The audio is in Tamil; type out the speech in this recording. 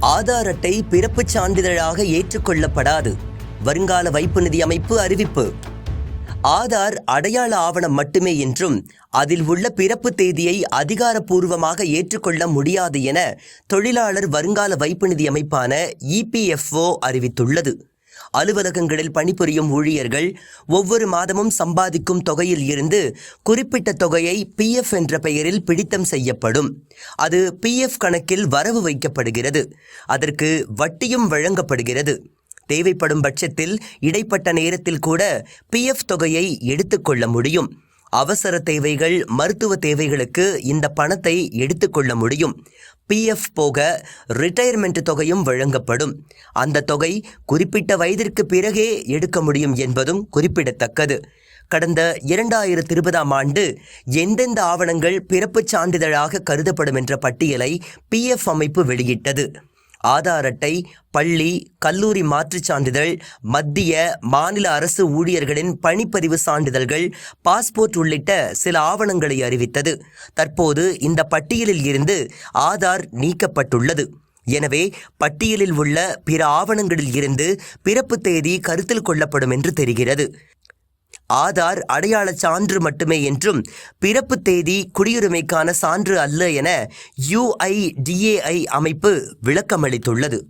ஆதார் அட்டை பிறப்புச் சான்றிதழாக ஏற்றுக்கொள்ளப்படாது. வருங்கால வைப்பு நிதி அமைப்பு அறிவிப்பு. ஆதார் அடையாள ஆவணம் மட்டுமே என்றும் அதில் உள்ள பிறப்பு தேதியை அதிகாரப்பூர்வமாக ஏற்றுக்கொள்ள முடியாது என தொழிலாளர் வருங்கால வைப்பு நிதி அமைப்பான இபிஎஃப்ஓ அறிவித்துள்ளது. அலுவலகங்களில் பணிபுரியும் ஊழியர்கள் ஒவ்வொரு மாதமும் சம்பாதிக்கும் தொகையில் இருந்து குறிப்பிட்ட தொகையை பிஎஃப் என்ற பெயரில் பிடித்தம் செய்யப்படும். அது பிஎஃப் கணக்கில் வரவு வைக்கப்படுகிறது. அதற்கு வட்டியும் வழங்கப்படுகிறது. தேவைப்படும் பட்சத்தில் இடைப்பட்ட நேரத்தில் கூட பிஎஃப் தொகையை எடுத்துக்கொள்ள முடியும். அவசர தேவைகள் மருத்துவ தேவைகளுக்கு இந்த பணத்தை எடுத்துக்கொள்ள முடியும். பிஎஃப் போக ரிட்டையர்மெண்ட் தொகையும் வழங்கப்படும். அந்த தொகை குறிப்பிட்ட வயதிற்கு பிறகே எடுக்க முடியும் என்பதும் குறிப்பிடத்தக்கது. கடந்த இரண்டாயிரத்தி இருபதாம் ஆண்டு எந்தெந்த ஆவணங்கள் பிறப்புச் சான்றிதழாக கருதப்படும் என்ற பட்டியலை பிஎஃப் அமைப்பு வெளியிட்டது. ஆதார் அட்டை பள்ளி கல்லூரி மாற்றுச் சான்றிதழ் மத்திய மாநில அரசு ஊழியர்களின் பணிப்பதிவு சான்றிதழ்கள் பாஸ்போர்ட் உள்ளிட்ட சில ஆவணங்களை அறிவித்தது. தற்போது இந்த பட்டியலில் இருந்து ஆதார் நீக்கப்பட்டுள்ளது. எனவே பட்டியலில் உள்ள பிற ஆவணங்களில் இருந்து பிறப்பு தேதி கருத்தில் கொள்ளப்படும் என்று தெரிகிறது. ஆதார் அடையாள சான்று மட்டுமே என்றும் பிறப்பு தேதி குடியுரிமைக்கான சான்று அல்ல என யுஐடிஏஐ அமைப்பு விளக்கமளித்துள்ளது.